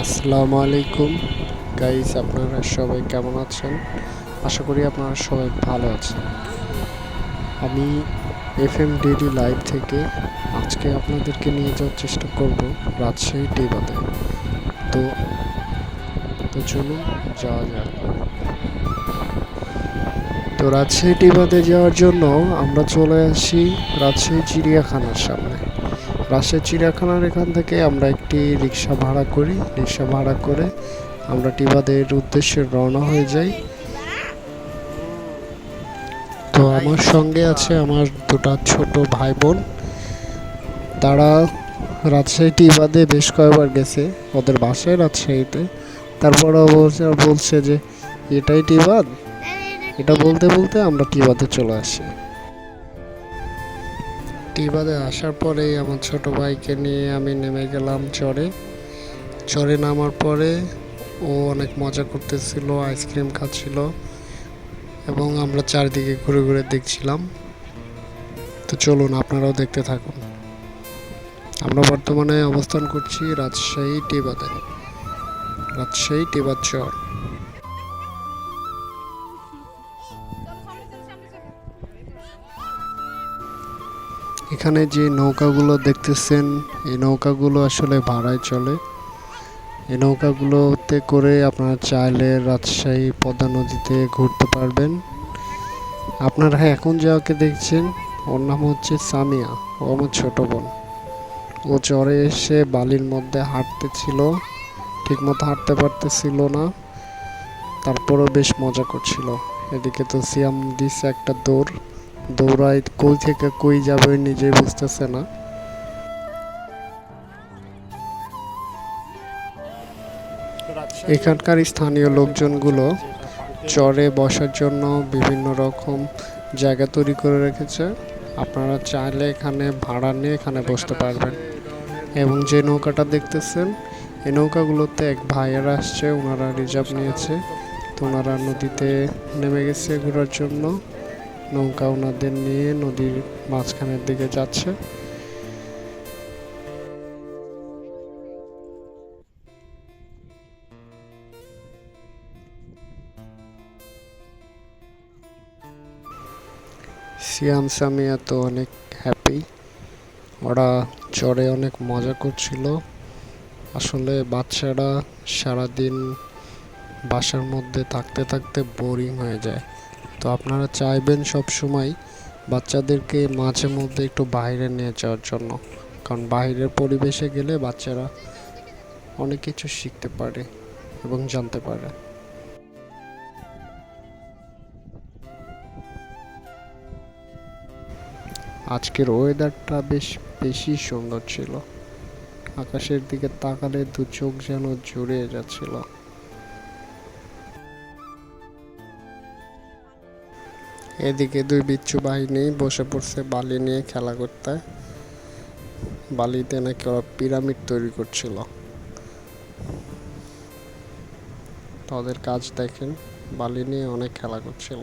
আসসালামু আলাইকুম। গাইস আপনারা সবাই কেমন আছেন? আশা করি আপনারা সবাই ভালো আছেন। আমি এফ এম ডেলি লাইভ থেকে আজকে আপনাদেরকে নিয়ে যাওয়ার চেষ্টা করব রাজশাহী টিবাতে। তো তো চলুন, যাওয়া যাক। তো রাজশাহী টিবাতে যাওয়ার জন্য আমরা চলে আসি রাজশাহী চিড়িয়াখানার সামনে। রাজশাহী চিড়িয়াখানার এখান থেকে আমরা একটি রিক্সা ভাড়া করি। রিক্সা ভাড়া করে আমরা টিবাদের উদ্দেশ্যে রওনা হয়ে যাই। তো আমার সঙ্গে আছে আমার দুটা ছোট ভাই বোন তারা রাজশাহী টিবাদে বেশ কয়েকবার গেছে। ওদের বাসায় রাজশাহীতে। তারপরে বলছে বলছে যে, এটাই টিবাদ? এটা বলতে বলতে আমরা টিবাদে চলে আসি। টিবাদে আসার পরেই আমার ছোট ভাইকে নিয়ে আমি নেমে গেলাম চরে। চরে নামার পরে ও অনেক মজা করতেছিল, আইসক্রিম খাচ্ছিল এবং আমরা চারিদিকে ঘুরে ঘুরে দেখছিলাম। তো চলুন, আপনারাও দেখতে থাকুন। আমরা বর্তমানে অবস্থান করছি রাজশাহী টিবাদে। রাজশাহী টিবাদ চর। এখানে যে নৌকাগুলো দেখতেছেন, এই নৌকাগুলো আসলে ভাড়ায় চলে। এই নৌকাগুলোতে করে আপনারা চাইলে রাজশাহী পদ্মা নদীতে ঘুরতে পারবেন। আপনারা এখন যাওয়াকে দেখছেন, ওর নাম হচ্ছে সামিয়া, ও আমার ছোট বোন। ও চরে এসে বালির মধ্যে হাঁটতেছিল ঠিকমতো হাঁটতে পারতেছিল না। তারপরও বেশ মজা করছিল। এদিকে তো সিয়াম দিছে একটা দৌড়। দৌড়ায় কই থেকে কই যাবে নিজেই বুঝতেছে না। এখানকার স্থানীয় লোকজনগুলো চরে বসার জন্য বিভিন্ন রকম জায়গা তৈরি করে রেখেছে। আপনারা চাইলে এখানে ভাড়া নিয়ে এখানে বসতে পারবেন। এবং যে নৌকাটা দেখতেছেন এই নৌকাগুলোতে এক ভাইয়েরা আসছে ওনারা রিজার্ভ নিয়েছে। তো ওনারা নদীতে নেমে গেছে ঘোরার জন্য। নৌকা ওনাদের নিয়ে নদীর মাঝখানের দিকে যাচ্ছে। সিয়াম সামিয়া তো অনেক হ্যাপি ওরা চড়ে অনেক মজা করছিল। আসলে বাচ্চারা সারাদিন বাসার মধ্যে থাকতে থাকতে বোরিং হয়ে যায়। তো আপনারা চাইবেন সব সময় বাচ্চাদেরকে মাঝে মধ্যে একটু বাইরে নিয়ে যাওয়ার জন্য। কারণ বাইরের পরিবেশে গেলে বাচ্চারা অনেক কিছু শিখতে পারে এবং জানতে পারে। আজকের ওয়েদারটা বেশ বেশি সুন্দর ছিল। আকাশের দিকে তাকালে দু চোখ যেন জুড়িয়ে যাচ্ছিল। এদিকে দুই বিচ্ছু বাহিনী বসে পড়ছে বালি নিয়ে খেলা করতে। বালিতে নাকি ওরা পিরামিড তৈরি করছিল। তাদের কাজ দেখেন, বালি নিয়ে অনেক খেলা করছিল।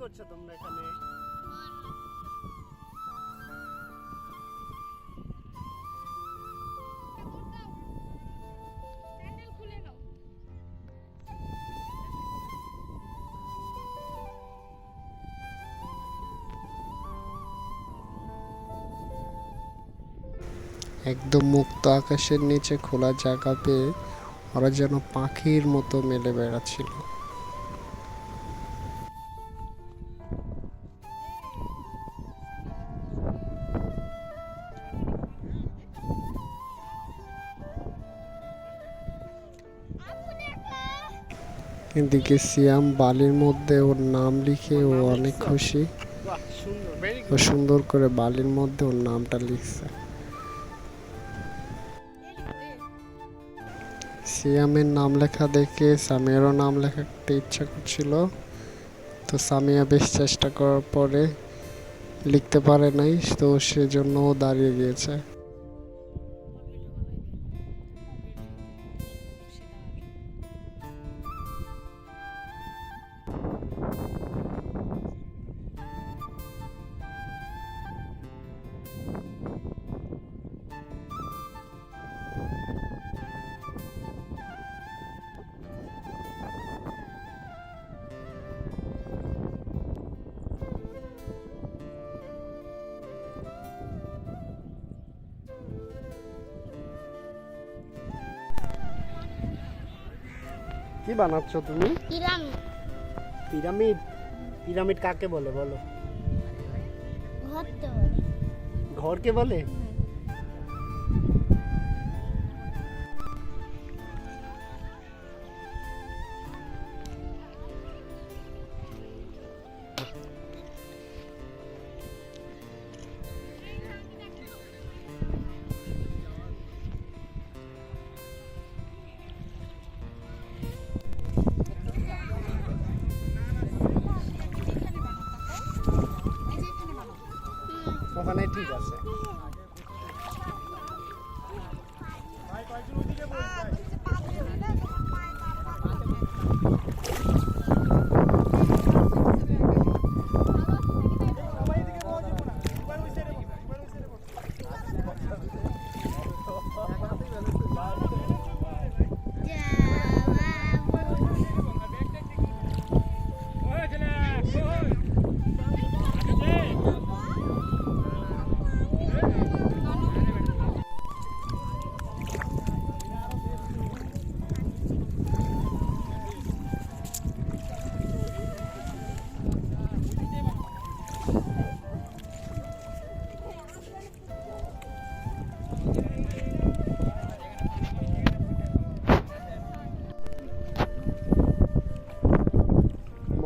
করছ তোমরা এখানে? একদম মুক্ত আকাশের নিচে খোলা জায়গা পেয়ে ওরা যেন পাখির মতো মেলে বেড়াচ্ছিল। এদিকে সিয়াম বালির মধ্যে ওর নাম লিখে ও অনেক খুশি। ও সুন্দর করে বালির মধ্যে ওর নামটা লিখছে। সিয়ামের নাম লেখা দেখে সামিয়ারও নাম লেখাতে ইচ্ছা করছিল। তো সামিয়া বেশ চেষ্টা করার পরে লিখতে পারে নাই, তো সেজন্য দাঁড়িয়ে গিয়েছে। কি বানাচ্ছ তুমি? পিরামিড। পিরামিড? পিরামিড কাকে বলে বলো? ঘরকে বলে? ওখানে ঠিক আছে।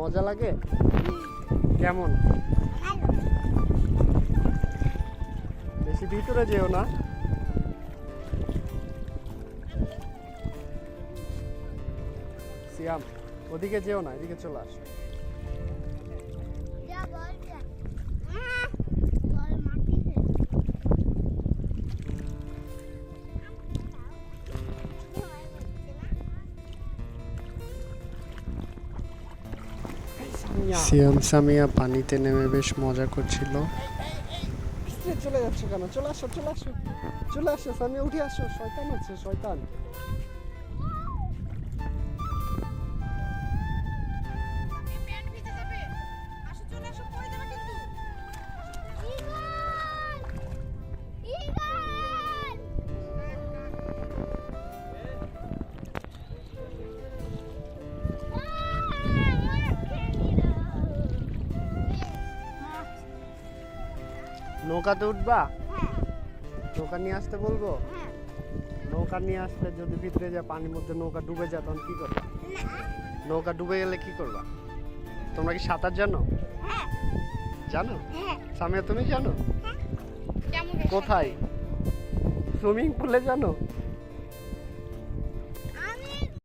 মজা লাগে? কেমন? বেশি ভিতরে যেও না। সিয়াম ওদিকে যেও না এদিকে চলে আসো। সিয়াম সামিয়া পানিতে নেমে বেশ মজা করছিল। চলে যাচ্ছে কেন? চলে আসো চলে আসো। চলে আসো সামিয়া উঠে আসো। শয়তান আছে শয়তান। নৌকাতে উঠবা? নৌকা নিয়ে আসতে বলব? নৌকা নিয়ে আসলে যদি ভিতরে যায় পানির মধ্যে নৌকা ডুবে যায় তখন কি করবা? নৌকা ডুবে গেলে কি করবা? তোমরা কি সাঁতার জানো? জানো? সামিয়া তুমি জানো? কোথায়? সুইমিং পুলে জানো?